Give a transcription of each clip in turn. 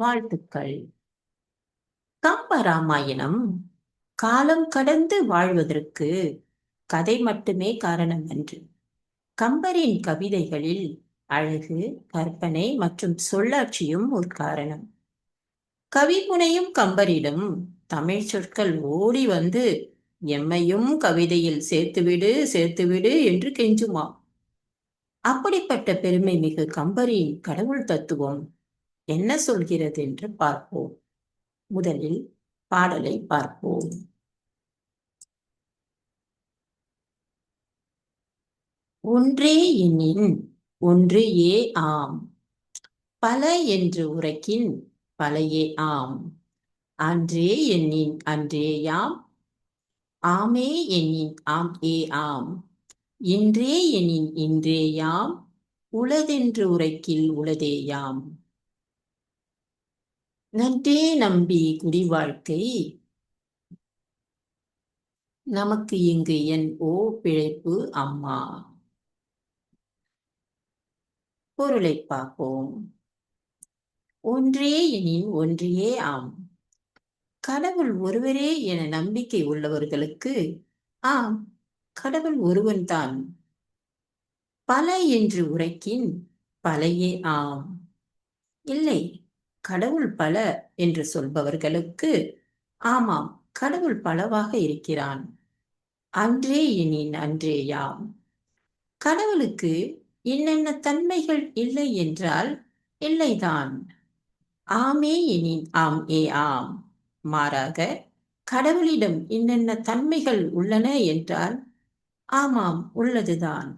வாழ்த்துக்கள். கம்பராமாயணம் காலம் கடந்து வாழ்வதற்கு கதை மட்டுமே காரணம் அன்று கம்பரின் கவிதைகளில் அழகு கற்பனை மற்றும் சொல்லாட்சியும் ஒரு காரணம். கவிமுனையும் கம்பரிடம் தமிழ் சொற்கள் ஓடி வந்து எம்மையும் கவிதையில் சேர்த்துவிடு சேர்த்துவிடு என்று கெஞ்சுமா அப்படிப்பட்ட பெருமை மிகு கம்பரின் கடவுள் தத்துவம் என்ன சொல்கிறது என்று பார்ப்போம். முதலில் பாடலை பார்ப்போம். ஒன்றே எண்ணின் ஒன்று ஏ ஆம். பல என்று உரைக்கின் பலையே ஆம். அன்றே எண்ணின் அன்றேயாம் ஆமே எண்ணின் ஆம் ஏ ஆம். இன்றே எண்ணின் இன்றேயாம் உளதென்று உரைக்கில் உளதேயாம் நன்றே நம்பி குடி வாழ்க்கை நமக்கு இங்கு என் ஓ பிழைப்பு அம்மா. பொருளை பார்ப்போம். ஒன்றே எனின் ஒன்றியே ஆம். கடவுள் ஒருவரே என நம்பிக்கை உள்ளவர்களுக்கு ஆம் கடவுள் ஒருவன்தான் பல என்று உரைக்கின் பலையே ஆம். இல்லை கடவுள் பல என்று சொல்பவர்களுக்கு ஆமாம் கடவுள் பலவாக இருக்கிறான். அன்றே எனின் அன்றேயாம். கடவுளுக்கு என்னென்ன தன்மைகள் இல்லை என்றால் இல்லைதான். ஆமே எனின் ஆம் ஏ ஆம். மாறாக கடவுளிடம் என்னென்ன தன்மைகள் உள்ளன என்றால் ஆமாம் உள்ளதுதான்.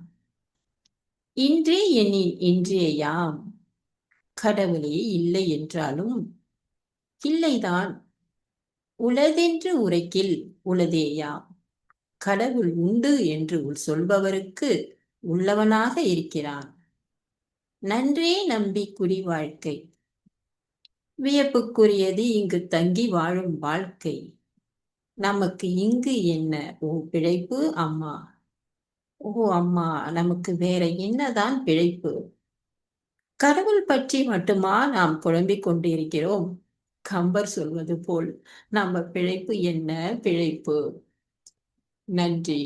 இன்றே எண்ணின் இன்றேயாம். கடவுளே இல்லை என்றாலும் இல்லைதான். உளதென்று உரைக்கில் உளதேயா? கடவுள் உண்டு என்று சொல்பவருக்கு உள்ளவனாக இருக்கிறான். நன்றே நம்பி குடி வாழ்க்கை. வியப்புக்குரியது இங்கு தங்கி வாழும் வாழ்க்கை. நமக்கு இங்கு என்ன? ஓ பிழைப்பு அம்மா. ஓ அம்மா நமக்கு வேற என்னதான் பிழைப்பு? கடவுள் பற்றி மட்டுமா நாம் குழம்பிக் கொண்டிருக்கிறோம்? கம்பர் சொல்வது போல் நம்ம பிழைப்பு என்ன? பிழைப்பு. நன்றி.